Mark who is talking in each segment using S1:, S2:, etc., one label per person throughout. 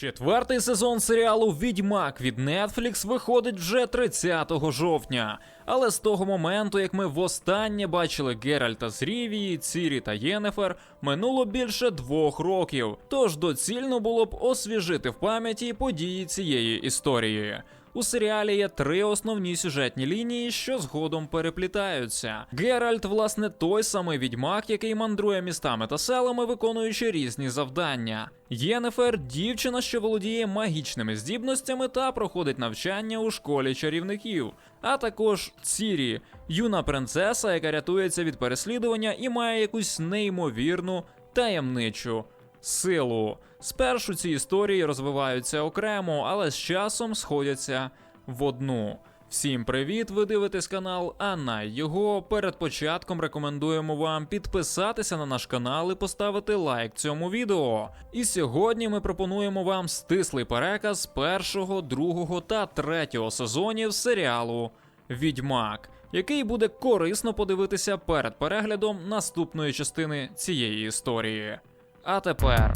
S1: Четвертий сезон серіалу Відьмак від Netflix виходить вже 30 жовтня. Але з того моменту, як ми востаннє бачили Геральта з Рівії, Цірі та Єнефер, минуло більше двох років. Тож доцільно було б освіжити в пам'яті події цієї історії. У серіалі є три основні сюжетні лінії, що згодом переплітаються. Геральт, власне, той самий відьмак, який мандрує містами та селами, виконуючи різні завдання. Єнефер дівчина, що володіє магічними здібностями та проходить навчання у школі чарівників. А також Цірі, юна принцеса, яка рятується від переслідування і має якусь неймовірну таємничу силу. Спершу ці історії розвиваються окремо, але з часом сходяться в одну. Всім привіт! Ви дивитесь канал Анна. Його перед початком рекомендуємо вам підписатися на наш канал і поставити лайк цьому відео. І сьогодні ми пропонуємо вам стислий переказ першого, другого та третього сезонів серіалу Відьмак, який буде корисно подивитися перед переглядом наступної частини цієї історії. А тепер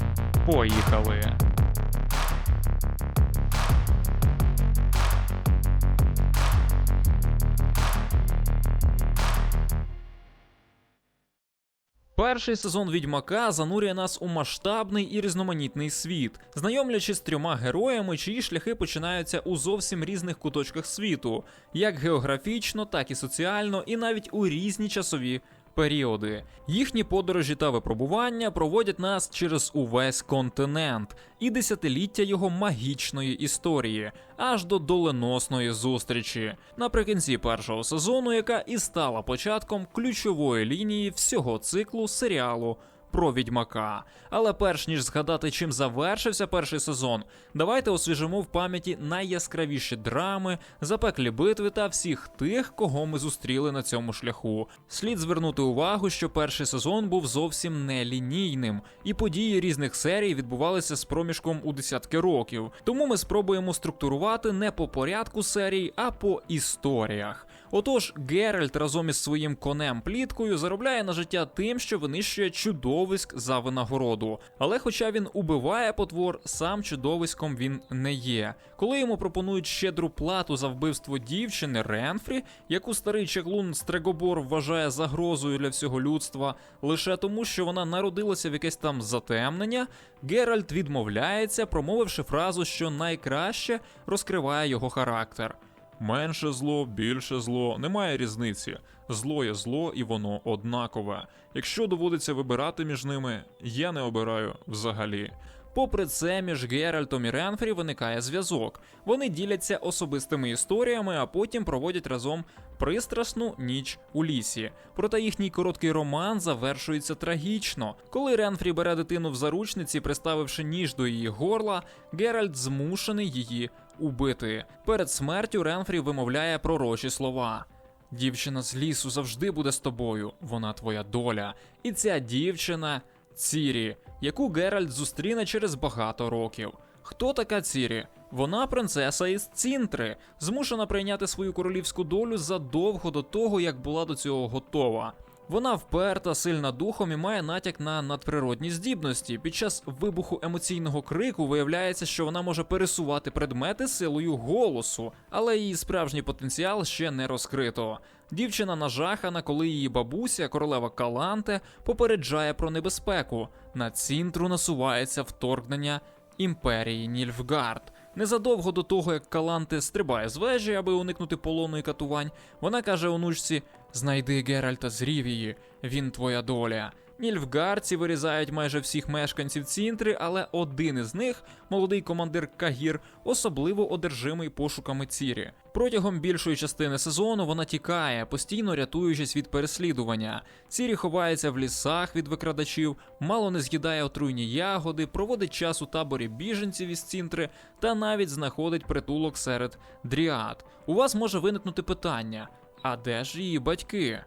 S1: поїхали. Перший сезон відьмака занурює нас у масштабний і різноманітний світ, знайомлячи з трьома героями, чиї шляхи починаються у зовсім різних куточках світу, як географічно, так і соціально, і навіть у різні часові періоди. Їхні подорожі та випробування проводять нас через увесь континент і десятиліття його магічної історії, аж до доленосної зустрічі наприкінці першого сезону, яка і стала початком ключової лінії всього циклу серіалу. Про відьмака. Але перш ніж згадати, чим завершився перший сезон, давайте освіжимо в пам'яті найяскравіші драми, запеклі битви та всіх тих, кого ми зустріли на цьому шляху. Слід звернути увагу, що перший сезон був зовсім не лінійним, і події різних серій відбувалися з проміжком у десятки років. Тому ми спробуємо структурувати не по порядку серій, а по історіях. Отож, Геральт разом із своїм конем пліткою заробляє на життя тим, що винищує чудовиськ за винагороду. Але хоча він убиває потвор, сам чудовиськом він не є. Коли йому пропонують щедру плату за вбивство дівчини Ренфрі, яку старий чаклун Стрегобор вважає загрозою для всього людства, лише тому, що вона народилася в якесь там затемнення, Геральт відмовляється, промовивши фразу, що найкраще розкриває його характер. Менше зло, більше зло, немає різниці. Зло є зло, і воно однакове. Якщо доводиться вибирати між ними, я не обираю взагалі. Попри це, між Геральтом і Ренфрі виникає зв'язок. Вони діляться особистими історіями, а потім проводять разом пристрасну ніч у лісі. Проте їхній короткий роман завершується трагічно. Коли Ренфрі бере дитину в заручниці, приставивши ніж до її горла, Геральт змушений її убити. Перед смертю Ренфрі вимовляє пророчі слова. Дівчина з лісу завжди буде з тобою, вона твоя доля. І ця дівчина Цірі, яку Геральт зустріне через багато років. Хто така Цірі? Вона принцеса із Цінтри, змушена прийняти свою королівську долю задовго до того, як була до цього готова. Вона вперта, сильна духом і має натяк на надприродні здібності. Під час вибуху емоційного крику виявляється, що вона може пересувати предмети силою голосу, але її справжній потенціал ще не розкрито. Дівчина нажахана, коли її бабуся, королева Каланте, попереджає про небезпеку. На цінтру насувається вторгнення імперії Нільфгард. Незадовго до того, як Каланте стрибає з вежі, аби уникнути полону і катувань, вона каже онучці: Знайди Геральта з Рівії, він твоя доля. Нільфгарці вирізають майже всіх мешканців Цінтри, але один із них, молодий командир Кагір, особливо одержимий пошуками Цірі. Протягом більшої частини сезону вона тікає, постійно рятуючись від переслідування. Цірі ховається в лісах від викрадачів, мало не з'їдає отруйні ягоди, проводить час у таборі біженців із Цінтри та навіть знаходить притулок серед дріад. У вас може виникнути питання: а де ж її батьки?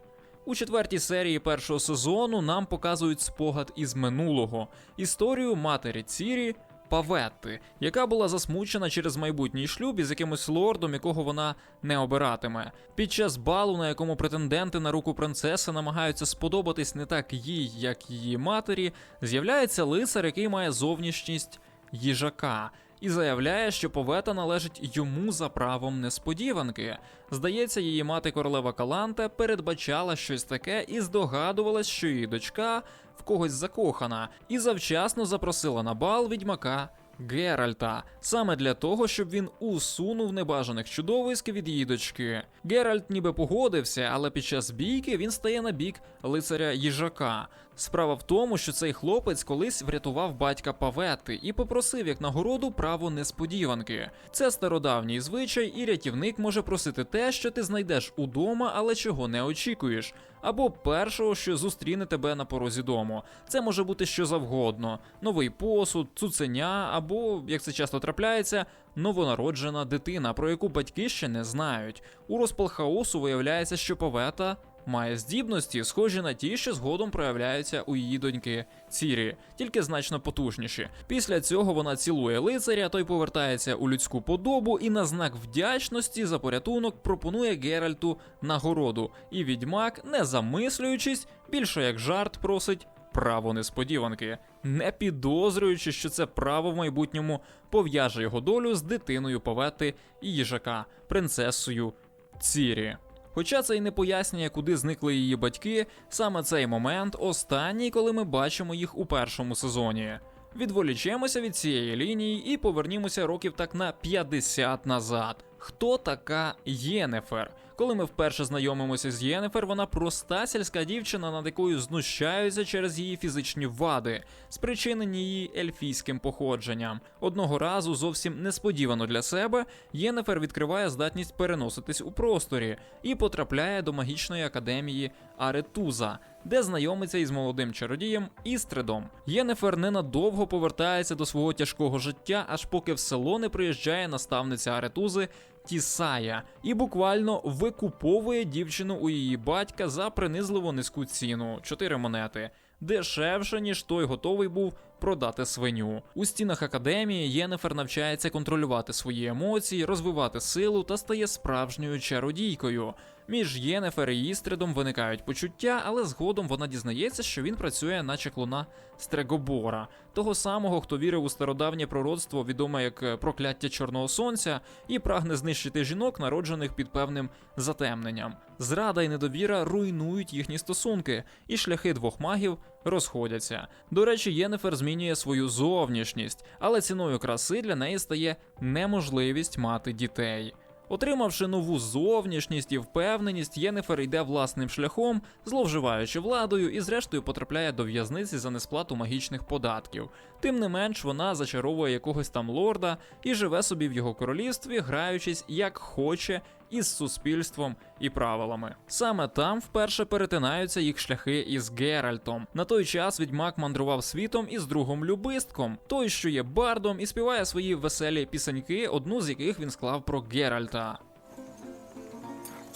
S1: У четвертій серії першого сезону нам показують спогад із минулого історію матері Цірі Паветти, яка була засмучена через майбутній шлюб із якимось лордом, якого вона не обиратиме. Під час балу, на якому претенденти на руку принцеси намагаються сподобатись не так їй, як її матері, з'являється лицар, який має зовнішність їжака. і заявляє, що повета належить йому за правом несподіванки. Здається, її мати королева Каланте передбачала щось таке і здогадувалась, що її дочка в когось закохана, і завчасно запросила на бал відьмака. Геральта саме для того, щоб він усунув небажаних чудовиськ від її дочки. Геральт ніби погодився, але під час бійки він стає на бік лицаря їжака. Справа в тому, що цей хлопець колись врятував батька Павети і попросив як нагороду право несподіванки. Це стародавній звичай, і рятівник може просити те, що ти знайдеш удома, але чого не очікуєш. Або першого, що зустріне тебе на порозі дому. Це може бути що завгодно: новий посуд, цуценя, або, як це часто трапляється, новонароджена дитина, про яку батьки ще не знають. У розпал хаосу виявляється, що повета має здібності, схожі на ті, що згодом проявляються у її доньки Цірі, тільки значно потужніші. Після цього вона цілує лицаря, той повертається у людську подобу і на знак вдячності за порятунок пропонує Геральту нагороду. І відьмак, не замислюючись, більше як жарт просить. Право несподіванки, не підозрюючи, що це право в майбутньому пов'яже його долю з дитиною повети і їжака, принцесою Цірі. Хоча це й не пояснює, куди зникли її батьки, саме цей момент останній, коли ми бачимо їх у першому сезоні. Відволічемося від цієї лінії і повернімося років так на 50 назад. Хто така Єнефер? Коли ми вперше знайомимося з Єнефер, вона проста сільська дівчина, над якою знущаються через її фізичні вади, спричинені її ельфійським походженням. Одного разу, зовсім несподівано для себе, Єнефер відкриває здатність переноситись у просторі і потрапляє до магічної академії Аретуза, де знайомиться із молодим чародієм Істредом. Єнефер ненадовго повертається до свого тяжкого життя, аж поки в село не приїжджає наставниця Аретузи Тісая і буквально викуповує дівчину у її батька за принизливо низьку ціну 4 монети. Дешевше, ніж той готовий був продати свиню. У стінах академії Єнефер навчається контролювати свої емоції, розвивати силу та стає справжньою чародійкою. Між Єнефер і Істридом виникають почуття, але згодом вона дізнається, що він працює на чаклуна Стрегобора, того самого, хто вірив у стародавнє пророцтво, відоме як е, прокляття Чорного Сонця, і прагне знищити жінок, народжених під певним затемненням. Зрада і недовіра руйнують їхні стосунки, і шляхи двох магів розходяться. До речі, Єнефер змінює свою зовнішність, але ціною краси для неї стає неможливість мати дітей. Отримавши нову зовнішність і впевненість, Єнефер йде власним шляхом, зловживаючи владою, і зрештою потрапляє до в'язниці за несплату магічних податків. Тим не менш, вона зачаровує якогось там лорда і живе собі в його королівстві, граючись як хоче із суспільством і правилами. Саме там вперше перетинаються їх шляхи із Геральтом. На той час відьмак мандрував світом із другом любистком, той, що є бардом, і співає свої веселі пісеньки, одну з яких він склав про Геральта.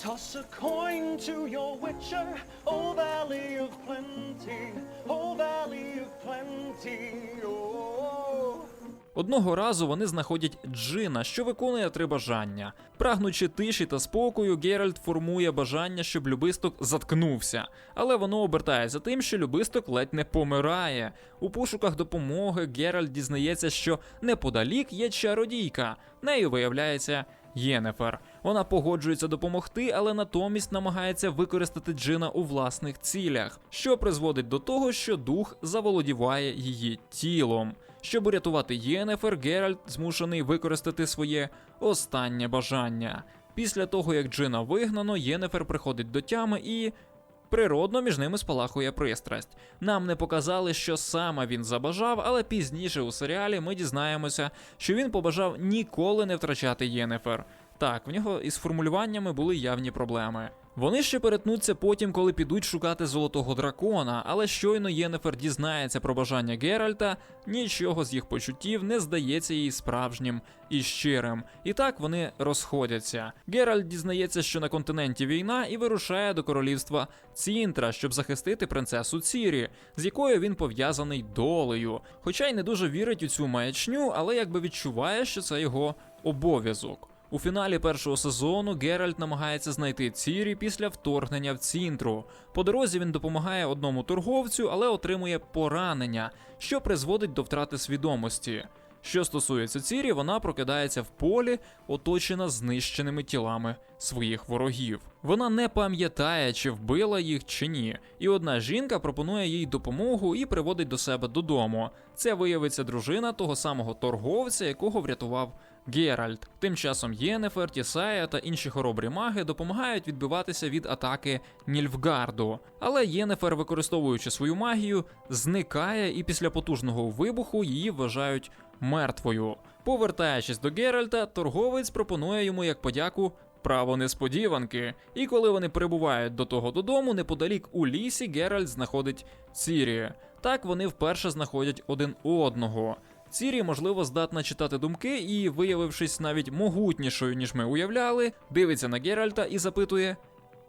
S2: Toss a coin to your witcher, oh valley of plenty, oh valley of plenty, oh.
S1: Одного разу вони знаходять Джина, що виконує три бажання. Прагнучи тиші та спокою, Геральт формує бажання, щоб любисток заткнувся, але воно обертається тим, що любисток ледь не помирає. У пошуках допомоги Геральт дізнається, що неподалік є чародійка. Нею виявляється Єнефер. Вона погоджується допомогти, але натомість намагається використати Джина у власних цілях, що призводить до того, що дух заволодіває її тілом. Щоб урятувати Єнефер, Геральт змушений використати своє останнє бажання. Після того, як Джина вигнано, Єнефер приходить до тями і. Природно, між ними спалахує пристрасть. Нам не показали, що саме він забажав, але пізніше у серіалі ми дізнаємося, що він побажав ніколи не втрачати Єнефер. Так, в нього із формулюваннями були явні проблеми. Вони ще перетнуться потім, коли підуть шукати золотого дракона, але щойно Єнефер дізнається про бажання Геральта, нічого з їх почуттів не здається їй справжнім і щирим. І так вони розходяться. Геральт дізнається, що на континенті війна, і вирушає до королівства Цінтра, щоб захистити принцесу Цірі, з якою він пов'язаний долею. Хоча й не дуже вірить у цю маячню, але якби відчуває, що це його обов'язок. У фіналі першого сезону Геральт намагається знайти Цірі після вторгнення в Цінтру. По дорозі він допомагає одному торговцю, але отримує поранення, що призводить до втрати свідомості. Що стосується Цірі, вона прокидається в полі, оточена знищеними тілами своїх ворогів. Вона не пам'ятає, чи вбила їх чи ні, і одна жінка пропонує їй допомогу і приводить до себе додому. Це виявиться дружина того самого торговця, якого врятував Геральт. Тим часом Єнефер, Тісая та інші хоробрі маги допомагають відбиватися від атаки Нільфгарду. Але Єнефер, використовуючи свою магію, зникає і після потужного вибуху її вважають мертвою. Повертаючись до Геральта, торговець пропонує йому як подяку. Право несподіванки, і коли вони прибувають до того додому, неподалік у лісі Геральт знаходить Цірі. Так вони вперше знаходять один одного. Цірі, можливо, здатна читати думки і, виявившись навіть могутнішою, ніж ми уявляли, дивиться на Геральта і запитує: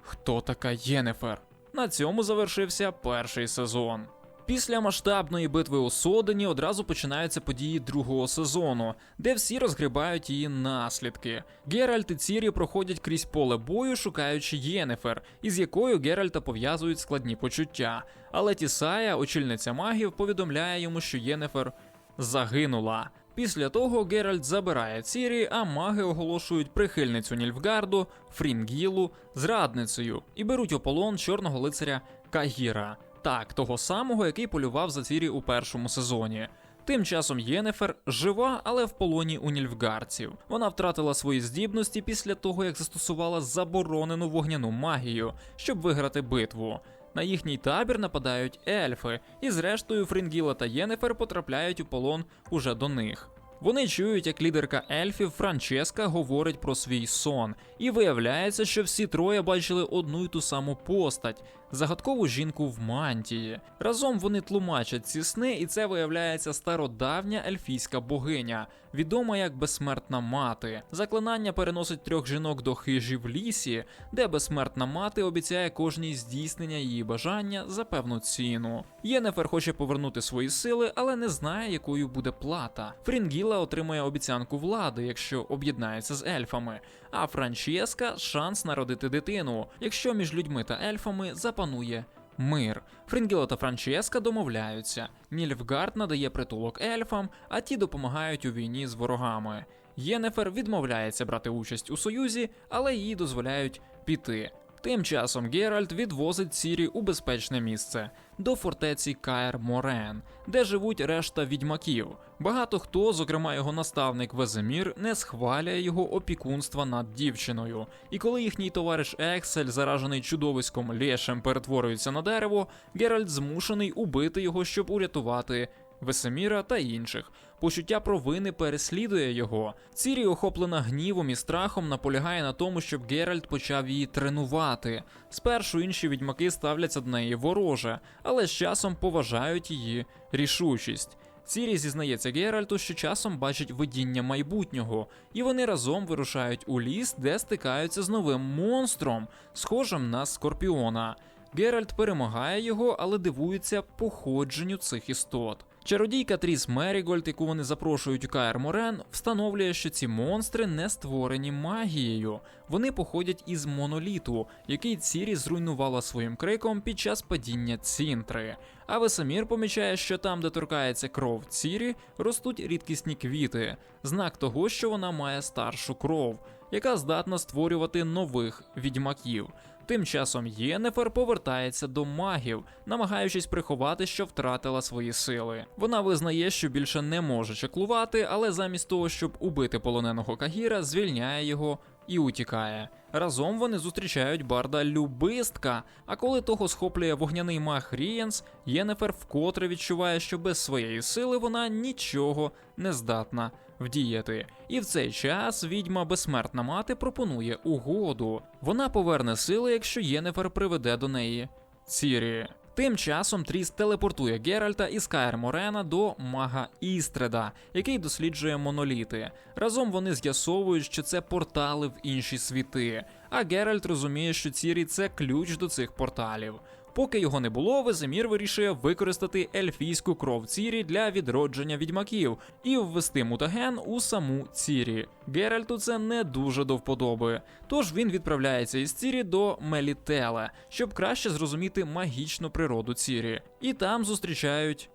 S1: Хто така Єнефер? На цьому завершився перший сезон. Після масштабної битви у Содені одразу починаються події другого сезону, де всі розгрібають її наслідки. Геральт і Цірі проходять крізь поле бою, шукаючи Єнефер, із якою Геральта пов'язують складні почуття. Але Тісая, очільниця магів, повідомляє йому, що Єнефер загинула. Після того Геральт забирає Цірі, а маги оголошують прихильницю Нільфгарду, Фрінгілу, зрадницею і беруть у полон чорного лицаря Кагіра. Так, того самого, який полював за Цірі у першому сезоні. Тим часом Єнефер жива, але в полоні у нільфгарців. Вона втратила свої здібності після того, як застосувала заборонену вогняну магію, щоб виграти битву. На їхній табір нападають ельфи, і зрештою Фрінгіла та Єнефер потрапляють у полон уже до них. Вони чують, як лідерка ельфів Франческа говорить про свій сон, і виявляється, що всі троє бачили одну й ту саму постать загадкову жінку в мантії. Разом вони тлумачать ці сни, і це виявляється стародавня ельфійська богиня, відома як безсмертна мати. Заклинання переносить трьох жінок до хижі в лісі, де безсмертна мати обіцяє кожній здійснення її бажання за певну ціну. Єнефер хоче повернути свої сили, але не знає, якою буде плата. Фрінгіла отримує обіцянку влади, якщо об'єднається з ельфами. А Франческа шанс народити дитину, якщо між людьми та ельфами запанує мир. Фрінгіло та Франческа домовляються. Нільфгард надає притулок ельфам, а ті допомагають у війні з ворогами. Єнефер відмовляється брати участь у союзі, але їй дозволяють піти. Тим часом Геральт відвозить Цірі у безпечне місце до фортеці Каер Морен, де живуть решта відьмаків. Багато хто, зокрема його наставник Веземір, не схвалює його опікунства над дівчиною. І коли їхній товариш Ексель, заражений чудовиськом Лешем, перетворюється на дерево, Геральт змушений убити його, щоб урятувати Весеміра та інших. Почуття провини переслідує його. Цірі, охоплена гнівом і страхом, наполягає на тому, щоб Геральт почав її тренувати. Спершу інші відьмаки ставляться до неї вороже, але з часом поважають її рішучість. Цірі зізнається Геральту, що часом бачить видіння майбутнього, і вони разом вирушають у ліс, де стикаються з новим монстром, схожим на скорпіона. Геральт перемагає його, але дивується походженню цих істот. Чародійка Тріс Мерігольд, яку вони запрошують у Каер Морен, встановлює, що ці монстри не створені магією. Вони походять із моноліту, який Цірі зруйнувала своїм криком під час падіння цінтри. А Весемір помічає, що там, де торкається кров Цірі, ростуть рідкісні квіти, знак того, що вона має старшу кров, яка здатна створювати нових відьмаків. Тим часом Єнефер повертається до магів, намагаючись приховати, що втратила свої сили. Вона визнає, що більше не може чеклувати, але замість того, щоб убити полоненого Кагіра, звільняє його і утікає. Разом вони зустрічають барда Любистка. А коли того схоплює вогняний маг Рієнс, Єнефер вкотре відчуває, що без своєї сили вона нічого не здатна вдіяти. І в цей час відьма безсмертна мати пропонує угоду. Вона поверне сили, якщо Єнефер приведе до неї Цірі. Тим часом Тріс телепортує Геральта і Скайр Морена до мага Істреда, який досліджує моноліти. Разом вони з'ясовують, що це портали в інші світи. А Геральт розуміє, що Цірі це ключ до цих порталів. Поки його не було, Веземір вирішує використати ельфійську кров Цірі для відродження відьмаків і ввести мутаген у саму Цірі. Геральту це не дуже до вподоби. Тож він відправляється із Цірі до Мелітела, щоб краще зрозуміти магічну природу Цірі. І там зустрічають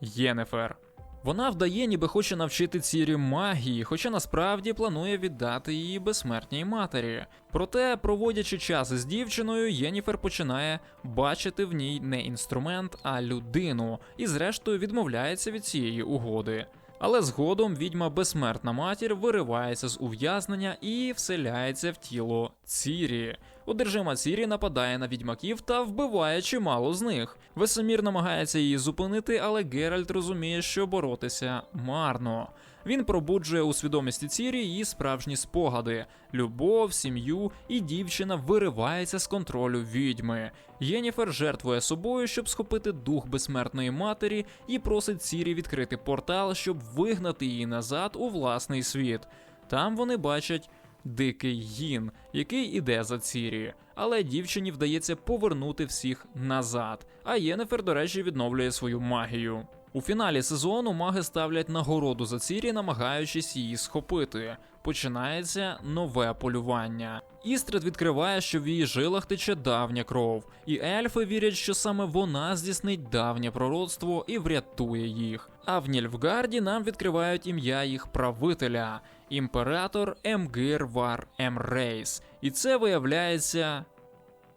S1: Єнефер. Вона вдає, ніби хоче навчити Цірі магії, хоча насправді планує віддати її безсмертній матері. Проте, проводячи час із дівчиною, Єніфер починає бачити в ній не інструмент, а людину, і зрештою відмовляється від цієї угоди. Але згодом відьма безсмертна матір виривається з ув'язнення і вселяється в тіло Цірі. Одержима Цірі нападає на відьмаків та вбиває чимало з них. Весемір намагається її зупинити, але Геральт розуміє, що боротися марно. Він пробуджує у свідомості Цірі її справжні спогади: любов, сім'ю, і дівчина виривається з контролю відьми. Єніфер жертвує собою, щоб схопити дух безсмертної матері, і просить Цірі відкрити портал, щоб вигнати її назад у власний світ. Там вони бачать дикий гін, який іде за Цірі. Але дівчині вдається повернути всіх назад. А Єнефер, до речі, відновлює свою магію. У фіналі сезону маги ставлять нагороду за Цірі, намагаючись її схопити. Починається нове полювання. Істрид відкриває, що в її жилах тече давня кров, і ельфи вірять, що саме вона здійснить давнє пророцтво і врятує їх. А в Нільфгарді нам відкривають ім'я їх правителя імператор Емгир Вар Емрейс. І це виявляється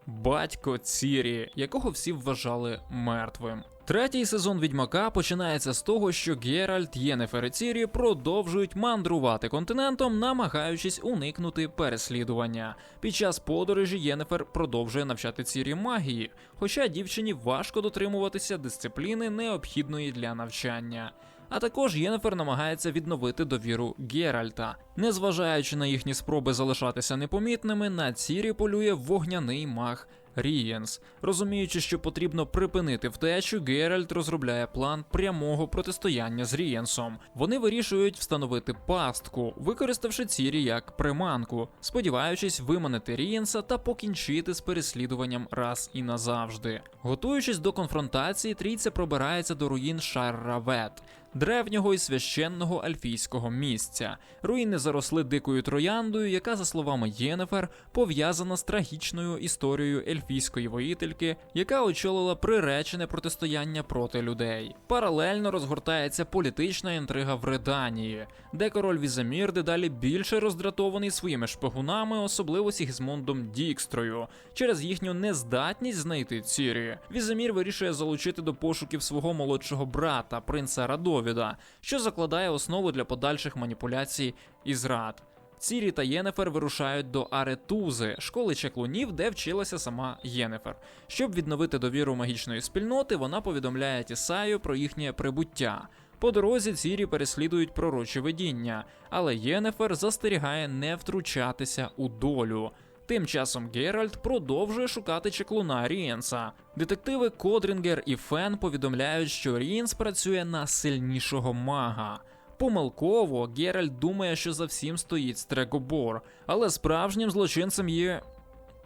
S1: батько Цірі, якого всі вважали мертвим. Третій сезон відьмака починається з того, що Геральт, Єнефер і Цірі продовжують мандрувати континентом, намагаючись уникнути переслідування. Під час подорожі Єнефер продовжує навчати Цірі магії, хоча дівчині важко дотримуватися дисципліни, необхідної для навчання. А також Єнефер намагається відновити довіру Геральта. Незважаючи на їхні спроби залишатися непомітними, на Цірі полює вогняний маг Рієнс. Розуміючи, що потрібно припинити втечу, Геральт розробляє план прямого протистояння з Рієнсом. Вони вирішують встановити пастку, використавши Цірі як приманку, сподіваючись виманити Рієнса та покінчити з переслідуванням раз і назавжди. Готуючись до конфронтації, трійця пробирається до руїн Шарравет. Древнього і священного альфійського місця. Руїни заросли дикою трояндою, яка, за словами Єнефер, пов'язана з трагічною історією ельфійської воїтельки, яка очолила приречене протистояння проти людей. Паралельно розгортається політична інтрига в Реданії, де король Візамір дедалі більше роздратований своїми шпигунами, особливо Сігізмундом Дікстрою, через їхню нездатність знайти Цірі. Візамір вирішує залучити до пошуків свого молодшого брата, принца Радовіда, що закладає основу для подальших маніпуляцій і зрад. Цірі та Єнефер вирушають до Аретузи, школи чаклунів, де вчилася сама Єнефер. Щоб відновити довіру магічної спільноти, вона повідомляє Тісаю про їхнє прибуття. По дорозі Цірі переслідують пророчі видіння, але Єнефер застерігає не втручатися у долю. Тим часом Геральт продовжує шукати чеклуна Рієнса. Детективи Кодрінгер і Фен повідомляють, що Рієнс працює на сильнішого мага. Помилково Геральт думає, що за всім стоїть Стрегобор, але справжнім злочинцем є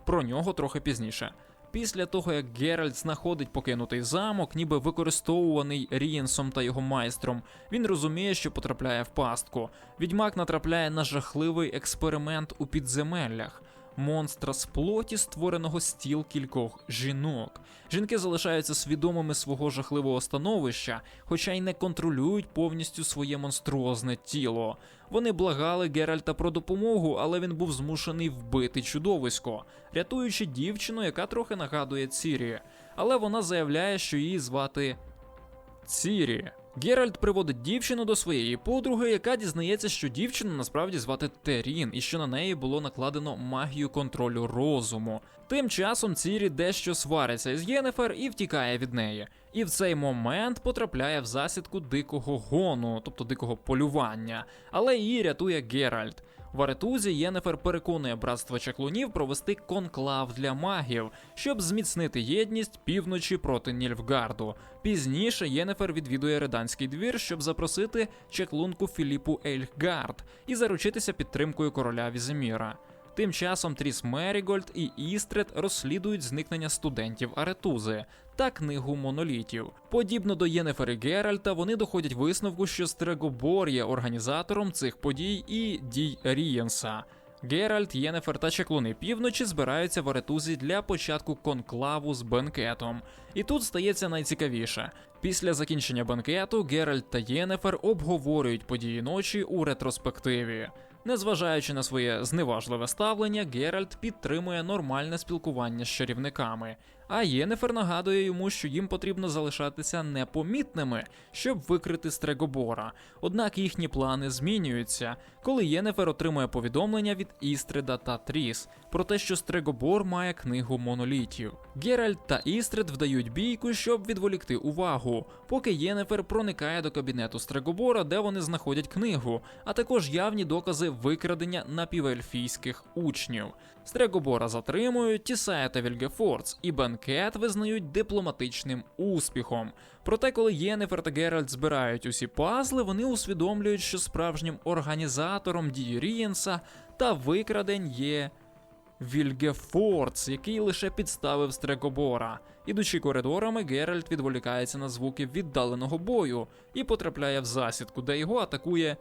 S1: про нього трохи пізніше. Після того, як Геральт знаходить покинутий замок, ніби використовуваний Рієнсом та його майстром, він розуміє, що потрапляє в пастку. Відьмак натрапляє на жахливий експеримент у підземеллях. Монстра з плоті, створеного з тіл кількох жінок. Жінки залишаються свідомими свого жахливого становища, хоча й не контролюють повністю своє монструозне тіло. Вони благали Геральта про допомогу, але він був змушений вбити чудовисько, рятуючи дівчину, яка трохи нагадує Цірі. Але вона заявляє, що її звати Цірі. Геральт приводить дівчину до своєї подруги, яка дізнається, що дівчину насправді звати Терін, і що на неї було накладено магію контролю розуму. Тим часом Цірі дещо свариться із Єнефер і втікає від неї. І в цей момент потрапляє в засідку дикого гону, тобто дикого полювання, але її рятує Геральт. В Аретузі Єнефер переконує братство чаклунів провести конклав для магів, щоб зміцнити єдність півночі проти Нільфгарду. Пізніше Єнефер відвідує Реданський двір, щоб запросити чаклунку Філіпу Ельхгард і заручитися підтримкою короля Віземіра. Тим часом Тріс Мерігольд і Істрет розслідують зникнення студентів Аретузи та книгу монолітів. Подібно до Єнефер і Геральта, вони доходять висновку, що Стрегобор є організатором цих подій і дій Рієнса. Геральт, Єнефер та чаклуни півночі збираються в Аретузі для початку конклаву з бенкетом. І тут стається найцікавіше. Після закінчення банкету Геральт та Єнефер обговорюють події ночі у ретроспективі. Незважаючи на своє зневажливе ставлення, Геральт підтримує нормальне спілкування з чарівниками, а Єнефер нагадує йому, що їм потрібно залишатися непомітними, щоб викрити Стрегобора. Однак їхні плани змінюються, коли Єнефер отримує повідомлення від Істрида та Тріс про те, що Стрегобор має книгу монолітів. Геральт та Істрид вдають бійку, щоб відволікти увагу, поки Єнефер проникає до кабінету Стрегобора, де вони знаходять книгу, а також явні докази викрадення напівельфійських учнів. Стрегобора затримують, Тісая та Вільгефордс і Бенкет визнають дипломатичним успіхом. Проте, коли Єнефер та Геральт збирають усі пазли, вони усвідомлюють, що справжнім організатором дії Рієнса та викрадень є Вільгефордс, який лише підставив стрекобора. Ідучи коридорами, Геральт відволікається на звуки віддаленого бою і потрапляє в засідку, де його атакує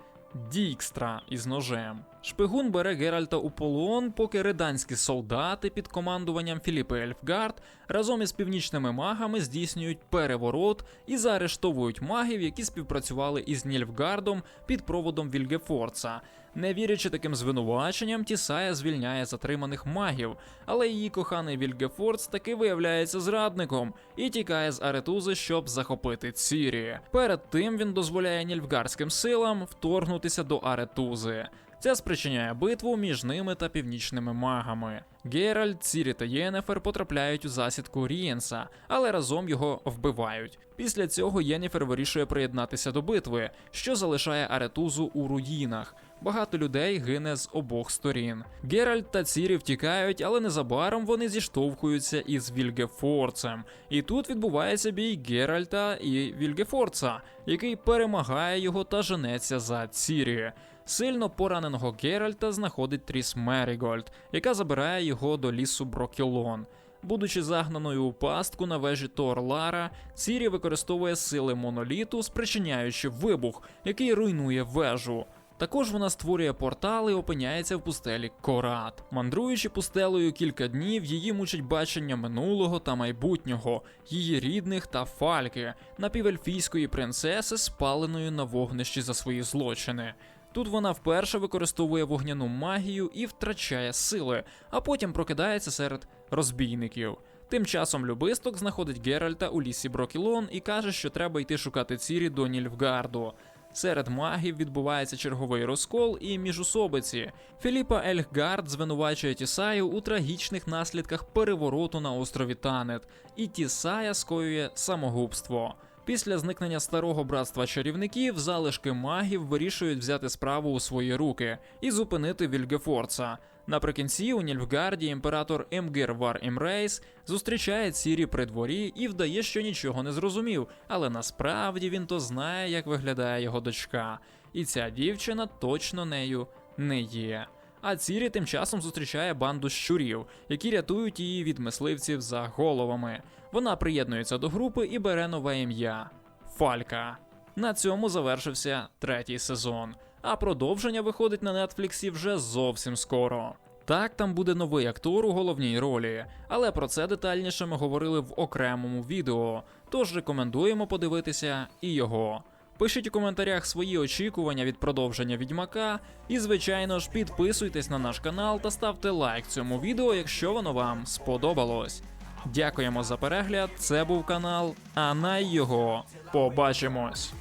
S1: Дікстра із ножем. Шпигун бере Геральта у полон, поки риданські солдати під командуванням Філіпа Ельфгард разом із північними магами здійснюють переворот і заарештовують магів, які співпрацювали із Нільфгардом під проводом Вільгефорца. Не вірячи таким звинуваченням, Тісая звільняє затриманих магів, але її коханий Вільгефорц таки виявляється зрадником і тікає з Аретузи, щоб захопити Цірі. Перед тим він дозволяє нільфгарським силам вторгнутися до Аретузи. Це спричиняє битву між ними та північними магами. Геральт, Цірі та Єнефер потрапляють у засідку Рієнса, але разом його вбивають. Після цього Єнефер вирішує приєднатися до битви, що залишає Аретузу у руїнах. Багато людей гине з обох сторін. Геральт та Цірі втікають, але незабаром вони зіштовхуються із Вільгефорцем. І тут відбувається бій Геральта і Вільгефорца, який перемагає його та женеться за Цірі. Сильно пораненого Геральта знаходить Тріс Мерігольд, яка забирає його до лісу Брокілон. Будучи загнаною у пастку на вежі Торлара, Цірі використовує сили моноліту, спричиняючи вибух, який руйнує вежу. Також вона створює портал і опиняється в пустелі Корат. Мандруючи пустелею кілька днів, її мучить бачення минулого та майбутнього, її рідних та фальки, напівельфійської принцеси, спаленої на вогнищі за свої злочини. Тут вона вперше використовує вогняну магію і втрачає сили, а потім прокидається серед розбійників. Тим часом Любисток знаходить Геральта у лісі Брокілон і каже, що треба йти шукати Цірі до Нільфгарду. Серед магів відбувається черговий розкол і міжусобиці. Філіпа Ельхгард звинувачує Тісаю у трагічних наслідках перевороту на острові Танет, і Тісая скоює самогубство. Після зникнення старого братства чарівників залишки магів вирішують взяти справу у свої руки і зупинити Вільгефорца. Наприкінці у Нільфгарді імператор Емгір Вар Імрейс зустрічає Цірі при дворі і вдає, що нічого не зрозумів, але насправді він то знає, як виглядає його дочка. І ця дівчина точно нею не є. А Цірі тим часом зустрічає банду щурів, які рятують її від мисливців за головами. Вона приєднується до групи і бере нове ім'я Фалька. На цьому завершився третій сезон, а продовження виходить на Нетфліксі вже зовсім скоро. Так, там буде новий актор у головній ролі, але про це детальніше ми говорили в окремому відео, тож рекомендуємо подивитися і його. Пишіть у коментарях свої очікування від продовження відьмака, і, звичайно ж, підписуйтесь на наш канал та ставте лайк цьому відео, якщо воно вам сподобалось. Дякуємо за перегляд. Це був канал, а на його побачимось.